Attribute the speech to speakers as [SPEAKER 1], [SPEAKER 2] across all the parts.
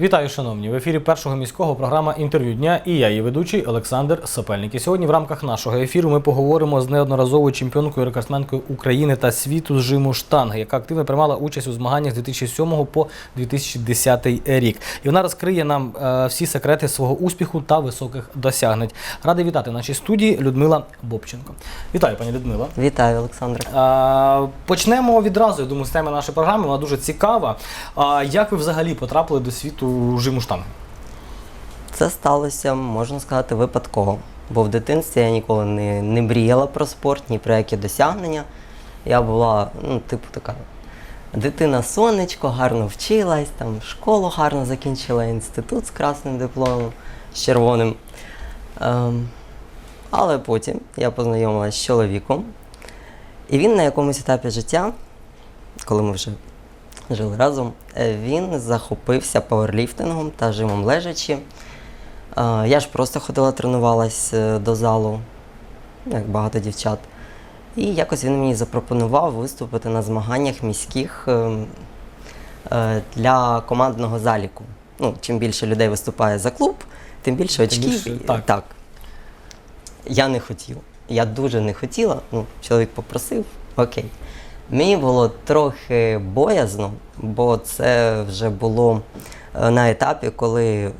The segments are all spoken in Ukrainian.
[SPEAKER 1] Вітаю, шановні! В ефірі першого міського програма інтерв'ю дня і я, її ведучий Олександр Сопельник. І сьогодні в рамках нашого ефіру ми поговоримо з неодноразовою чемпіонкою рекордсменкою України та світу з жиму штанги, яка активно приймала участь у змаганнях з 2007 по 2010 рік. І вона розкриє нам е, всі секрети свого успіху та високих досягнень. Радий вітати в нашій студії Людмила Бобченко. Вітаю, пані Людмила.
[SPEAKER 2] Вітаю, Олександр.
[SPEAKER 1] А, Почнемо відразу. Я думаю, з теми нашої програми. Вона дуже цікава. Як ви взагалі потрапили до світу жиму штанги?
[SPEAKER 2] Це сталося, можна сказати, випадково. Бо в дитинстві я ніколи не, не мріяла про спорт, ні про які досягнення. Я була, ну, типу, така дитина сонечко, гарно вчилась, там школу гарно закінчила, інститут з красним дипломом, з червоним. Ем, але потім я познайомилася з чоловіком, і він на якомусь етапі життя, коли ми вже жили разом, е, він захопився пауерліфтингом та жимом лежачі. Е, Я ж просто ходила, тренувалась е, до залу, як багато дівчат. І якось він мені запропонував виступити на змаганнях міських е, е, для командного заліку. Ну, чим більше людей виступає за клуб, тим більше очків.
[SPEAKER 1] більше, так.
[SPEAKER 2] так. Я не хотів. Я дуже не хотіла. Ну, чоловік попросив, окей. Мені було трохи боязно, бо це вже було е, на етапі, коли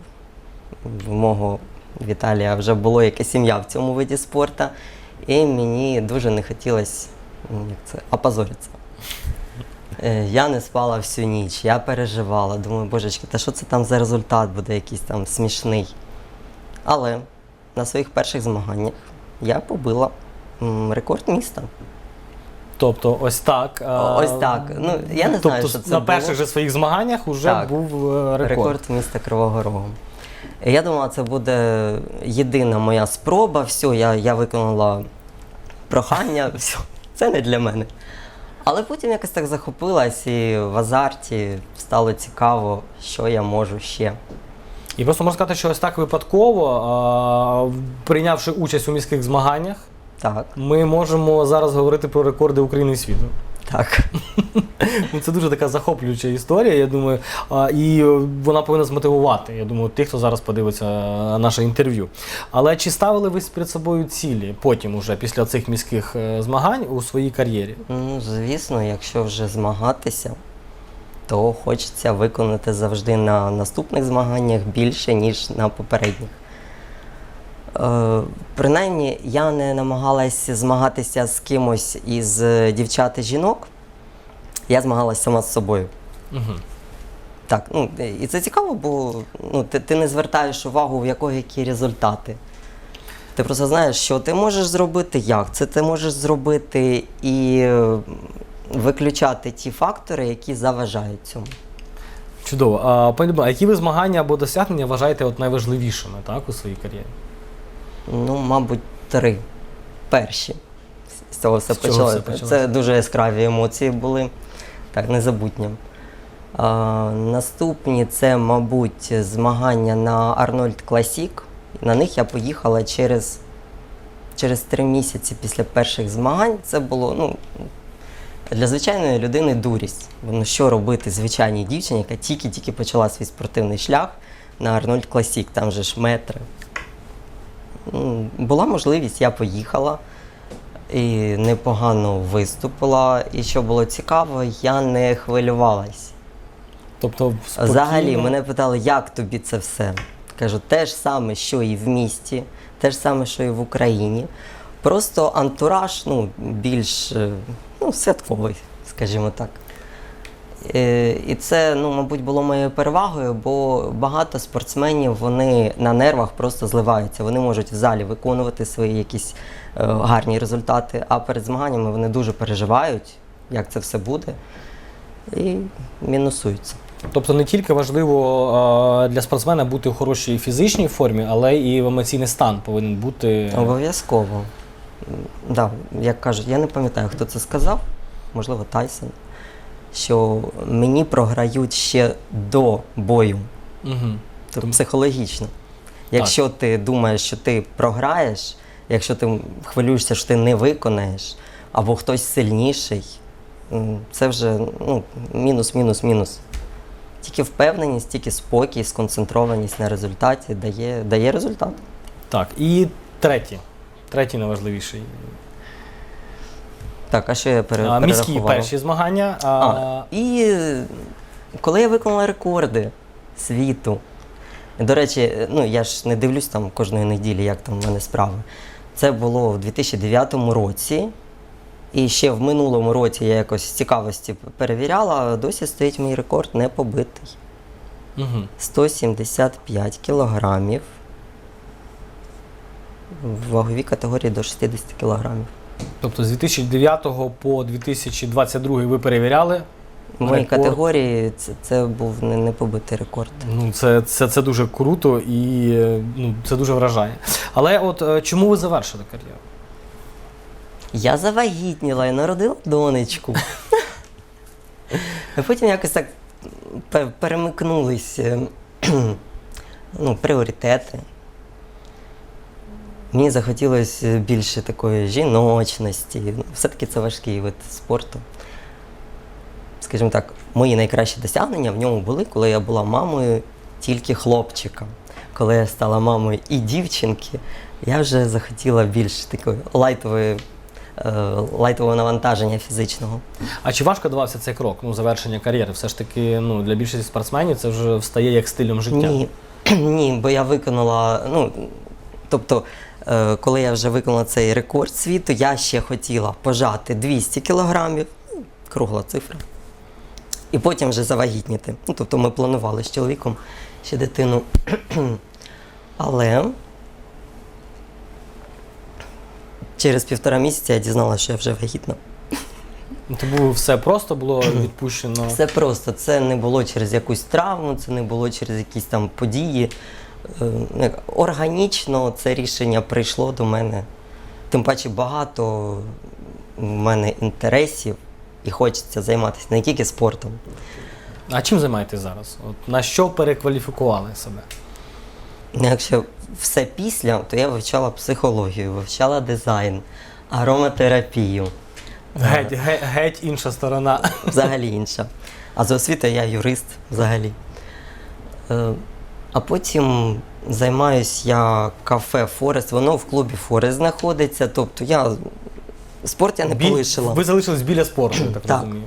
[SPEAKER 2] в мого Віталія вже було якась сім'я в цьому виді спорту, і мені дуже не хотілося як це, опозоритися. Е, Я не спала всю ніч, я переживала, думаю, божечки, та що це там за результат буде якийсь там смішний. Але на своїх перших змаганнях я побила рекорд міста.
[SPEAKER 1] Тобто, ось так.
[SPEAKER 2] Ось так. Ну, я не
[SPEAKER 1] тобто,
[SPEAKER 2] знаю, що це
[SPEAKER 1] на
[SPEAKER 2] було.
[SPEAKER 1] перших же своїх змаганнях вже
[SPEAKER 2] Так.
[SPEAKER 1] був е, рекорд.
[SPEAKER 2] Рекорд міста Кривого Рогу. Я думала, це буде єдина моя спроба. Все, я, я виконала прохання, все, це не для мене. Але потім якось так захопилась і в азарті стало цікаво, що я можу ще.
[SPEAKER 1] І просто можна сказати, що ось так випадково, а, прийнявши участь у міських змаганнях,
[SPEAKER 2] Так,
[SPEAKER 1] ми можемо зараз говорити про рекорди України і світу.
[SPEAKER 2] так.
[SPEAKER 1] Ну, Це дуже така захоплююча історія, я думаю, і е, вона повинна змотивувати. Я думаю, тих, хто зараз подивиться е, наше інтерв'ю. Але чи ставили ви перед собою цілі потім, уже після цих міських е, змагань у своїй кар'єрі?
[SPEAKER 2] Ну, звісно, якщо вже змагатися, то хочеться виконати завжди на наступних змаганнях більше, ніж на попередніх. Е, принаймні, я не намагалась змагатися з кимось із е, дівчат і жінок. Я змагалася сама з собою.
[SPEAKER 1] Угу.
[SPEAKER 2] Так, ну і це цікаво, бо ну, ти, ти не звертаєш увагу, в якого які результати. Ти просто знаєш, що ти можеш зробити, як це ти можеш зробити, і е, виключати ті фактори, які заважають цьому.
[SPEAKER 1] Чудово. А, пані Людмила, а які ви змагання або досягнення вважаєте от найважливішими так, у своїй кар'єрі?
[SPEAKER 2] Ну, мабуть, три. Перші. З цього все
[SPEAKER 1] З чого
[SPEAKER 2] почалося.
[SPEAKER 1] все почалося?
[SPEAKER 2] Це дуже яскраві емоції були, так, незабутні. А, наступні це, мабуть, змагання на Арнольд Класік. На них я поїхала через, через три місяці після перших змагань. Це було ну, для звичайної людини дурість. Ну, що робити звичайній дівчині, яка тільки-тільки почала свій спортивний шлях на Арнольд Класік, там же ж метри. Була можливість, я поїхала і непогано виступила. І що було цікаво, я не хвилювалась.
[SPEAKER 1] Тобто, спокійно...
[SPEAKER 2] Взагалі, мене питали, як тобі це все. Кажу, те ж саме, що і в місті, те ж саме, що і в Україні. Просто антураж ну, більш е, ну, святковий, скажімо так. Е, І це, ну, мабуть, було моєю перевагою, бо багато спортсменів вони на нервах просто зливаються. Вони можуть в залі виконувати свої якісь е, гарні результати, а перед змаганнями вони дуже переживають, як це все буде, і мінусуються.
[SPEAKER 1] Тобто не тільки важливо для спортсмена бути в хорошій фізичній формі, але і в емоційний стан повинен бути.
[SPEAKER 2] Обов'язково. Да, як кажуть, я не пам'ятаю, хто це сказав, можливо, Тайсон, що мені програють ще до бою,
[SPEAKER 1] Угу.
[SPEAKER 2] тобто психологічно. Якщо ти думаєш, що ти програєш, якщо ти хвилюєшся, що ти не виконаєш, або хтось сильніший, це вже ну, мінус, мінус, мінус. тільки впевненість, тільки спокій, сконцентрованість на результаті дає, дає результат.
[SPEAKER 1] Так, і третій. Третій найважливіший.
[SPEAKER 2] Так, а що я пере,
[SPEAKER 1] А, міські перші змагання. А,
[SPEAKER 2] А, і е, коли я виконала рекорди світу, до речі, е, ну я ж не дивлюсь там кожної неділі, як там в мене справи. Це було в 2009 році. І ще в минулому році я якось з цікавості перевіряла, а досі стоїть мій рекорд не побитий.
[SPEAKER 1] угу.
[SPEAKER 2] 175 кілограмів в ваговій категорії до 60 кілограмів.
[SPEAKER 1] Тобто з 2009 по 2022 ви перевіряли.
[SPEAKER 2] В моїй
[SPEAKER 1] Рекорд.
[SPEAKER 2] категорії це, це був не, не побитий рекорд.
[SPEAKER 1] Ну, це, це, це дуже круто і е, ну, це дуже вражає. Але от е, чому ви завершили кар'єру?
[SPEAKER 2] Я завагітніла і народила донечку. А потім якось так пе- перемикнулись е, ну, пріоритети. Мені захотілося більше такої жіночності. Ну, Все-таки це важкий вид спорту. Скажімо так, мої найкращі досягнення в ньому були, коли я була мамою тільки хлопчика. Коли я стала мамою і дівчинки, я вже захотіла більш такої лайтової, е, лайтового навантаження фізичного.
[SPEAKER 1] А чи важко давався цей крок? Ну, завершення кар'єри? Все ж таки, ну, для більшості спортсменів це вже встає як стилем життя.
[SPEAKER 2] Ні, ні, бо я виконала. Ну, тобто, е, коли я вже виконала цей рекорд світу, я ще хотіла пожати 200 кілограмів, ну, кругла цифра. І потім вже завагітніти. Ну, тобто ми планували з чоловіком ще дитину. Але через півтора місяця я дізналася, що я вже вагітна.
[SPEAKER 1] Ну, все просто було відпущено.
[SPEAKER 2] Все просто. Це не було через якусь травму, це не було через якісь там події. Е, як Органічно це рішення прийшло до мене. Тим паче багато в мене інтересів і хочеться займатися не тільки спортом.
[SPEAKER 1] А чим займаєтесь зараз? От на що перекваліфікували себе?
[SPEAKER 2] Ну, Якщо все після, то я вивчала психологію, вивчала дизайн, ароматерапію.
[SPEAKER 1] Геть, геть, геть інша сторона.
[SPEAKER 2] взагалі інша. А за освітою я юрист взагалі. А потім займаюсь я кафе Форест. Воно в клубі Форест знаходиться. Тобто я спорт я не
[SPEAKER 1] Бі-
[SPEAKER 2] полишила.
[SPEAKER 1] Ви залишились біля спорту, я так,
[SPEAKER 2] Так.
[SPEAKER 1] розумію.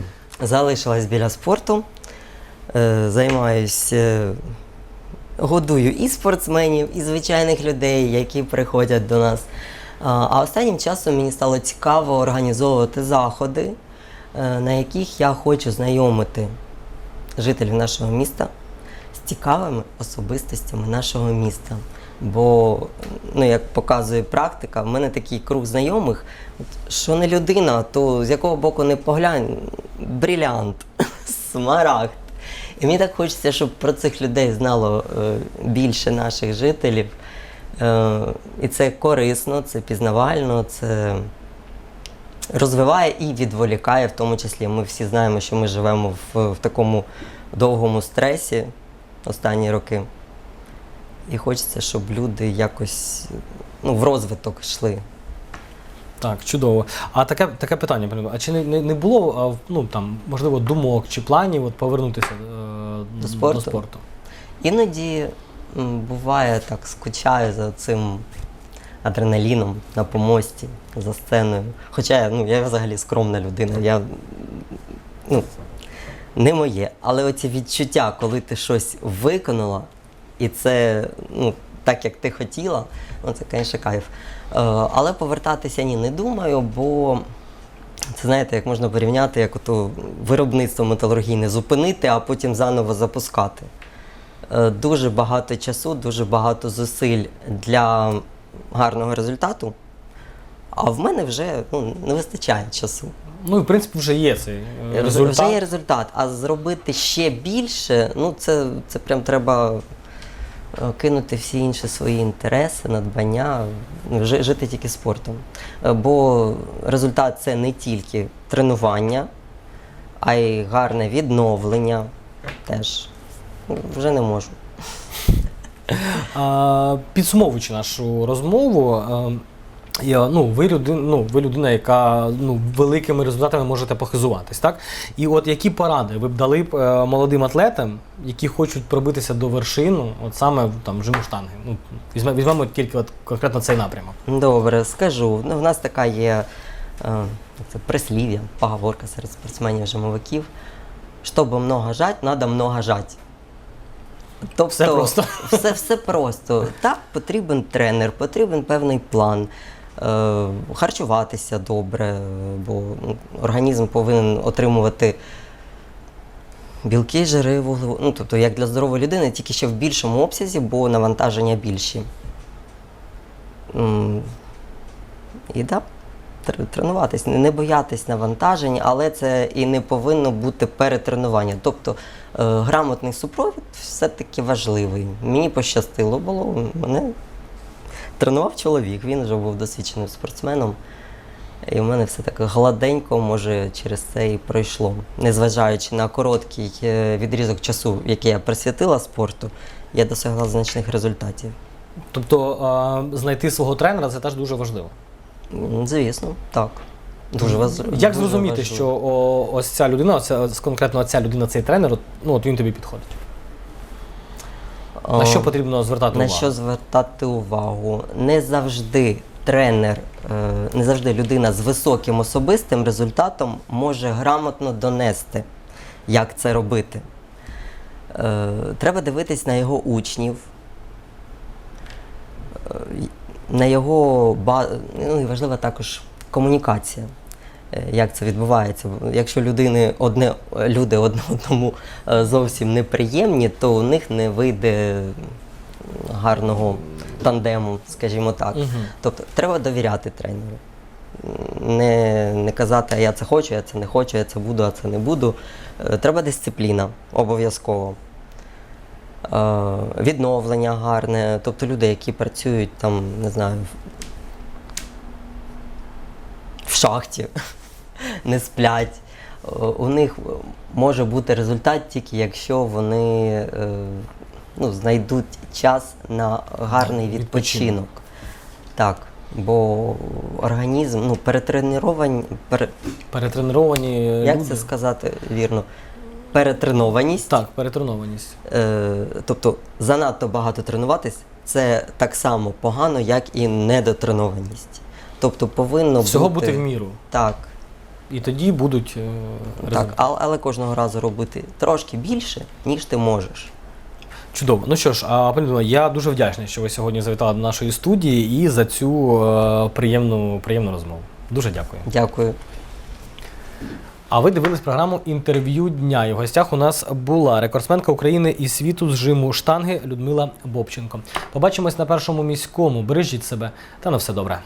[SPEAKER 2] Залишилась біля спорту. Е, Займаюсь, е, годую і спортсменів, і звичайних людей, які приходять до нас. А а останнім часом мені стало цікаво організовувати заходи, е, на яких я хочу знайомити жителів нашого міста цікавими особистостями нашого міста. Бо, ну, як показує практика, в мене такий круг знайомих, що не людина, то з якого боку не поглянь, брилянт, смарагд. І мені так хочеться, щоб про цих людей знало е, більше наших жителів. Е, і це корисно, це пізнавально, це розвиває і відволікає, в тому числі. Ми всі знаємо, що ми живемо в, в такому довгому стресі останні роки. І хочеться, щоб люди якось ну, в розвиток йшли.
[SPEAKER 1] Так, чудово. А таке, таке питання, а чи не, не, не було ну, там, можливо, думок чи планів от, повернутися е,
[SPEAKER 2] До спорту?
[SPEAKER 1] До спорту?
[SPEAKER 2] Іноді буває так, скучаю за цим адреналіном на помості, за сценою. Хоча ну, я взагалі скромна людина, я ну, не моє. Але оці відчуття, коли ти щось виконала, і це ну, так, як ти хотіла, ну, це, звісно, кайф. Е, але повертатися ні, не думаю, бо це знаєте, як можна порівняти, як ото виробництво металургійне зупинити, а потім заново запускати. Е, Дуже багато часу, дуже багато зусиль для гарного результату. А в мене вже ну, не вистачає часу.
[SPEAKER 1] Ну, і, в принципі, вже є цей е, результат.
[SPEAKER 2] Вже є результат. А зробити ще більше, ну це, це прям треба е, кинути всі інші свої інтереси, надбання, ну, жи- жити тільки спортом. Е, Бо результат це не тільки тренування, а й гарне відновлення теж. Ну, Вже не можу.
[SPEAKER 1] А, підсумовуючи нашу розмову, е, е, ну, ви людина, ну, ви людина, яка ну, великими результатами можете похизуватись, так? І от які поради ви б дали б е, молодим атлетам, які хочуть пробитися до вершину, от саме там жиму штанги? Ну, візьмемо, візьмемо тільки от конкретно цей напрямок.
[SPEAKER 2] Добре, скажу. Ну, в нас така є е, це, прислів'я, поговорка серед спортсменів жимовиків. Щоб много жать, треба много жать. Тобто,
[SPEAKER 1] Все просто.
[SPEAKER 2] Все, все просто. Так, потрібен тренер, потрібен певний план. Е, харчуватися добре, бо ну, організм повинен отримувати білки, жири, вуглеводи. Ну, тобто, як для здорової людини, тільки ще в більшому обсязі, бо навантаження більші. І так, тр- тренуватись, не не боятись навантажень, але це і не повинно бути перетренування. Тобто е, грамотний супровід все-таки важливий. Мені пощастило було, мене тренував чоловік, він вже був досвідченим спортсменом. І в мене все так гладенько, може, через це і пройшло. Незважаючи на короткий е, відрізок часу, який я присвятила спорту, я досягла значних результатів.
[SPEAKER 1] Тобто знайти свого тренера це теж дуже важливо.
[SPEAKER 2] Звісно, так. Дуже важливо.
[SPEAKER 1] Як зрозуміти,
[SPEAKER 2] важливо.
[SPEAKER 1] що о, ось ця людина, ось конкретно ця людина, цей тренер, от, ну, от він тобі підходить? На що потрібно звертати
[SPEAKER 2] на
[SPEAKER 1] увагу?
[SPEAKER 2] що звертати увагу? Не завжди тренер, е, не завжди людина з високим особистим результатом може грамотно донести, як це робити. Е, Треба дивитись на його учнів, е, на його ну, і важлива також комунікація. Е, Як це відбувається? Якщо людини одне, люди одне одному е, зовсім неприємні, то у них не вийде гарного тандему, скажімо так.
[SPEAKER 1] Мгм.
[SPEAKER 2] Тобто треба довіряти тренеру. Не, не казати, а я це хочу, я це не хочу, я це буду, а це не буду. Е, Треба дисципліна обов'язково. Е, Відновлення гарне. Тобто люди, які працюють там, не знаю, в шахті, не сплять. Е, У них може бути результат тільки якщо вони е, ну, знайдуть час на гарний
[SPEAKER 1] Відпочинок.
[SPEAKER 2] відпочинок. Так. Бо організм, ну, перетреновані, пере,
[SPEAKER 1] Перетреновані
[SPEAKER 2] як
[SPEAKER 1] люди.
[SPEAKER 2] це сказати вірно? Перетренованість.
[SPEAKER 1] Так, перетренованість.
[SPEAKER 2] Е, тобто занадто багато тренуватись це так само погано, як і недотренованість. Тобто повинно
[SPEAKER 1] Всього
[SPEAKER 2] бути,
[SPEAKER 1] бути в міру.
[SPEAKER 2] Так,
[SPEAKER 1] І тоді будуть е,
[SPEAKER 2] так але, але кожного разу робити трошки більше, ніж ти можеш.
[SPEAKER 1] Чудово. Ну що ж, а, пані я дуже вдячний, що ви сьогодні завітали до нашої студії і за цю е, приємну, приємну розмову. Дуже дякую.
[SPEAKER 2] Дякую.
[SPEAKER 1] А ви дивились програму інтерв'ю дня. І в гостях у нас була рекордсменка України і світу з жиму штанги Людмила Бобченко. Побачимось на першому міському. Бережіть себе та на все добре.